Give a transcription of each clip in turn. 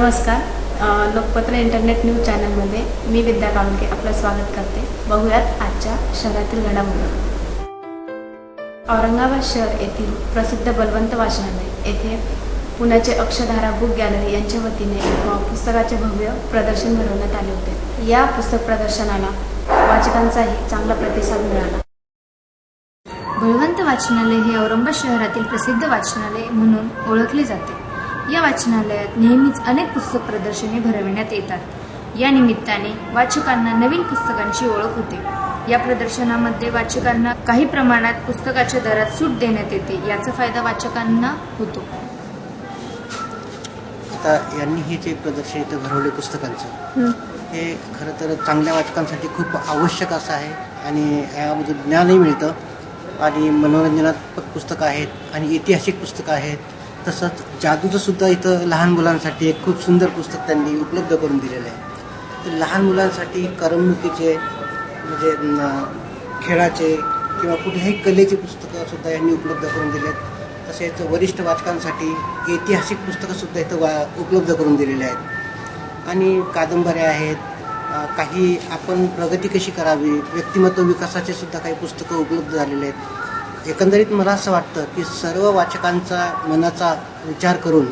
नमस्कार. लोकपत्र internet news चॅनलमध्ये मी विद्या कामके आपलं स्वागत करते. बघूयात आजच्या शहरातील घडामोडी. औरंगाबाद शहर येथील प्रसिद्ध बलवंत वाचनालय येथे पुण्याचे अक्षधारा बुक गॅलरी यांच्या वतीने पुस्तकाचे भव्य प्रदर्शन भरवण्यात आले होते. या पुस्तक प्रदर्शनाला वाचकांचाही चांगला प्रतिसाद मिळाला. बलवंत वाचनालय हे औरंगाबाद शहरातील प्रसिद्ध वाचनालय म्हणून ओळखले जाते. या वाचनालयात नेहमीच अनेक पुस्तक प्रदर्शने भरविण्यात येतात. या निमित्ताने वाचकांना नवीन पुस्तकांची ओळख होते. या प्रदर्शनामध्ये वाचकांना काही प्रमाणात पुस्तकाच्या दरात सूट देण्यात येते याचा फायदा वाचकांना होतो. आता यांनी हे जे प्रदर्शन इथं भरवले पुस्तकांचं हे. खरं तर चांगल्या वाचकांसाठी खूप आवश्यक असं आहे आणि यामधून ज्ञानही मिळतं. आणि मनोरंजनात्मक पुस्तकं आहेत आणि ऐतिहासिक पुस्तकं आहेत. तसंच जादूचं सुद्धा इथं लहान मुलांसाठी एक खूप सुंदर पुस्तक त्यांनी उपलब्ध करून दिलेलं आहे. तर लहान मुलांसाठी करमणुकीचे म्हणजे खेळाचे किंवा कुठल्याही कलेची पुस्तकं सुद्धा यांनी उपलब्ध करून दिले आहेत तसेच वरिष्ठ वाचकांसाठी ऐतिहासिक पुस्तकंसुद्धा इथं वा उपलब्ध करून दिलेले आहेत. आणि कादंबऱ्या आहेत काही आपण प्रगती कशी करावी व्यक्तिमत्व विकासाचे सुद्धा काही पुस्तकं उपलब्ध झालेले आहेत. एकंदरीत मला असं वाटतं की सर्व वाचकांचा मनाचा विचार करून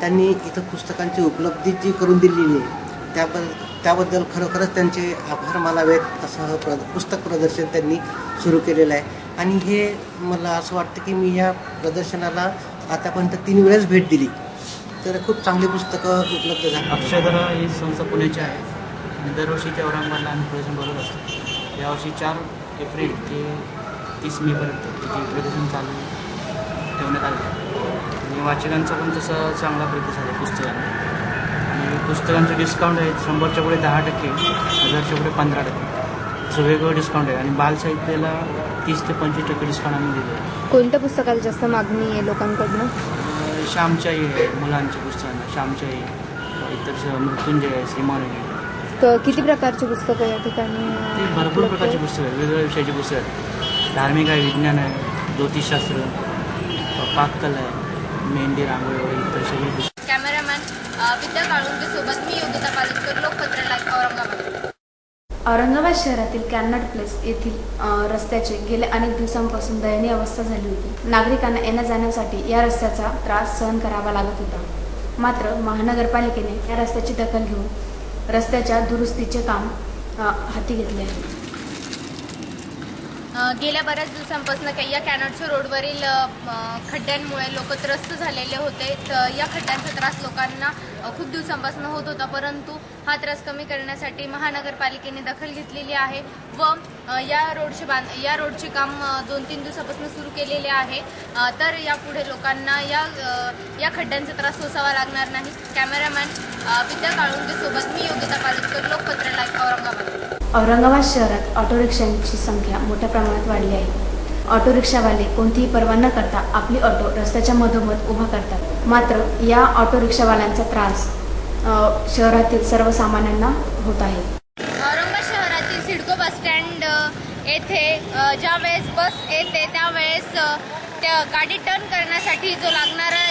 त्यांनी इथं पुस्तकांची उपलब्धी जी करून दिलेली आहे त्याबद्दल त्याबद्दल खरोखरच त्यांचे आभार मानावेत असं प्र पुस्तक प्रदर्शन त्यांनी सुरू केलेलं आहे. आणि हे मला असं वाटतं की मी या प्रदर्शनाला आतापर्यंत तीन वेळेस भेट दिली. तर खूप चांगली पुस्तकं उपलब्ध झाली. अक्षयधरा ही संस्था पुण्याची आहे. आणि दरवर्षी ते औरंगाबादला आम्ही प्रदर्शन बोलत असतो. यावर्षी चार एप्रिल ते तीस मेपर्यंत तिथे प्रदर्शन चालू ठेवण्यात आलं. आणि वाचकांचा पण तसा चांगला प्रतिसाद आहे पुस्तकांना. आणि पुस्तकांचं डिस्काउंट आहे शंभरच्या पुढे दहा टक्के हजारच्या पुढे पंधरा टक्के. असं वेगवेगळं डिस्काउंट आहे. आणि बालसाहित्याला तीस ते पंचवीस टक्के डिस्काउंट आम्ही दिले आहे. कोणत्या पुस्तकाला जास्त मागणी आहे लोकांकडनं? अं, श्यामच्याई आहे मुलांच्या पुस्तकांना. श्यामच्याई इतर मृत्युंजय आहे श्रीमानवी आहे. किती प्रकारची पुस्तकं या ठिकाणी ते भरपूर प्रकारची पुस्तकं आहेत. वेगवेगळ्या विषयाची पुस्तकं आहेत. धार्मिक आहे विज्ञान आहे ज्योतिषशास्त्र पाककला आहे मेहंदी रांगोळी वगैरे इतर सगळी कॅमेरामॅन विद्या काळुंके सोबत मी योगिता पालटकर लोकपत्र लाईव्ह औरंगाबाद. औरंगाबाद शहरातील कॅनॉट प्लेस येथील रस्त्याचे गेल्या अनेक दिवसांपासून दयनीय अवस्था झाली होती. नागरिकांना येण्या जाण्यासाठी या रस्त्याचा त्रास सहन करावा लागत होता. मात्र महानगरपालिकेने या रस्त्याची दखल घेऊन रस्त्याच्या दुरुस्तीचे काम हाती घेतले आहे. गेल्या बऱ्याच दिवसांपासून काही या कॅनॉटच्या रोडवरील खड्ड्यांमुळे लोक त्रस्त झालेले होते. तर या खड्ड्यांचा त्रास लोकांना खूप दिवसांपासून होत होता. परंतु हा त्रास कमी करण्यासाठी महानगरपालिकेने दखल घेतलेली आहे व या रोडचे बांध या रोडचे काम दोन तीन दिवसापासून सुरू केलेले आहे. तर यापुढे लोकांना या या खड्ड्यांचा त्रास सोसावा लागणार नाही. कॅमेरामॅन विद्या काळुंके सोबत मी योगिता पालटकर लोकपत्र लाईव्ह औरंगाबाद. औरंगाबाद शहरात ऑटो रिक्षांची संख्या मोठ्या प्रमाणात वाढली आहे. ऑटो रिक्षावाले कोणतीही पर्वा न करता आपली ऑटो रस्त्याच्या मधोमध उभा करतात. मात्र या ऑटो रिक्षावाल्यांचा त्रास शहरातील सर्वसामान्यांना होत आहे. औरंगाबाद शहरातील सिडको बस स्टँड येथे ज्या वेळेस बस येते त्यावेळेस त्या गाडी टर्न करण्यासाठी जो लागणारा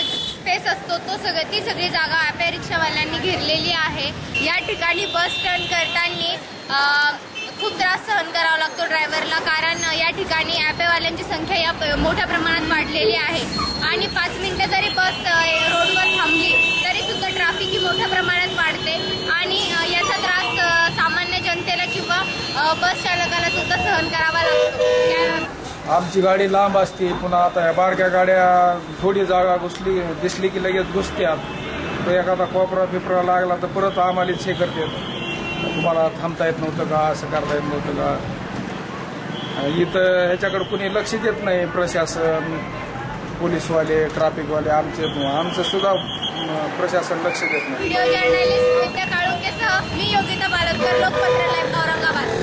स्पेस असतो तो सगळं ती सगळी जागा ॲपे रिक्षावाल्यांनी घेरलेली आहे. या ठिकाणी बस टर्न करताना खूप त्रास सहन करावा लागतो ड्रायव्हरला कारण या ठिकाणी ॲपेवाल्यांची संख्या या मोठ्या प्रमाणात वाढलेली आहे. आणि पाच मिनटं जरी बस रोडवर थांबली तरी सुद्धा ट्रॅफिक ही मोठ्या प्रमाणात वाढते. आणि याचा त्रास सामान्य जनतेला किंवा बस चालकाला सुद्धा सहन करावा लागतो. आमची गाडी लांब असते पुन्हा आता या बारक्या गाड्या थोडी जागा घुसली दिसली की लगेच घुसत्यात तो एखादा कोपरा बिपरा लागला तर परत आम्हालाच हे करतात. तुम्हाला थांबता येत नव्हतं का असं करता येत नव्हतं का? इथं ह्याच्याकडे कुणी लक्ष देत नाही प्रशासन पोलीसवाले ट्रॅफिकवाले आमचे आमचं सुद्धा प्रशासन लक्ष देत नाही. मी योगिता बालदकर लोकपत्र लाईव्ह औरंगाबाद.